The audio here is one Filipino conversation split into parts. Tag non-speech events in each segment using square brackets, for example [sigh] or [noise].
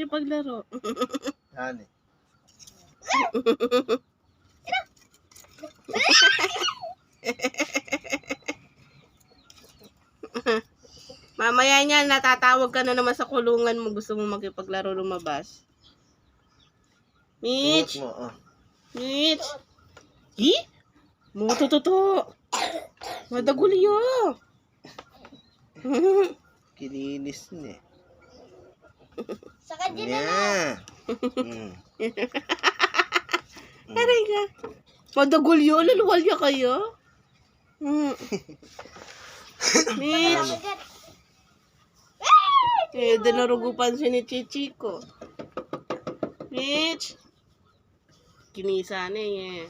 makipaglaro. Yan eh. Mamaya niyan, natatawag ka na naman sa kulungan mo. Gusto mo makipaglaro lumabas. Mitch! Mo, oh. Mitch! Hi? Mo to Madagulyo! Kilinis niya. Sa kanya na. Yeah. Mm. [laughs] Aray ka. Madagulyo, laluwalya kayo. Hmm. Mitch! Eh, dinarugupan si ni Chichiko. Mitch! Kinisa na eh.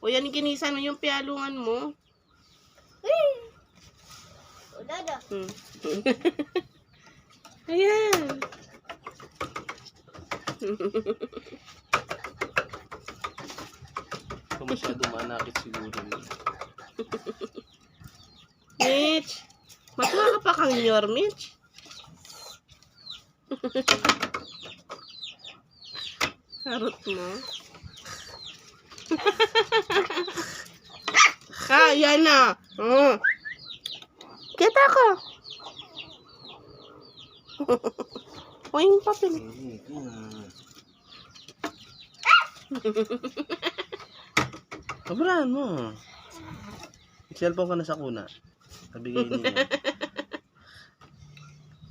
O yan, kinisa mo yung pialungan mo. O, dada. Hmm. Ito masyado manakit siguro niya. Mitch! Matuwa ka pa kang nyor, Mitch. Harot mo. yan na. Oh. Kita ko. Uwing papel. [laughs] Sobrahan mo. Cellphone ka na sa kuna. Nabigay niya. [laughs]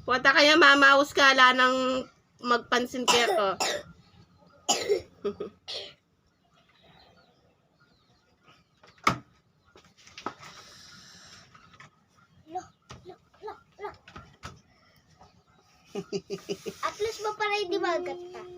Puta kaya mamaus ka, ala nang magpansin kaya ko. At least mo para hindi magat ka.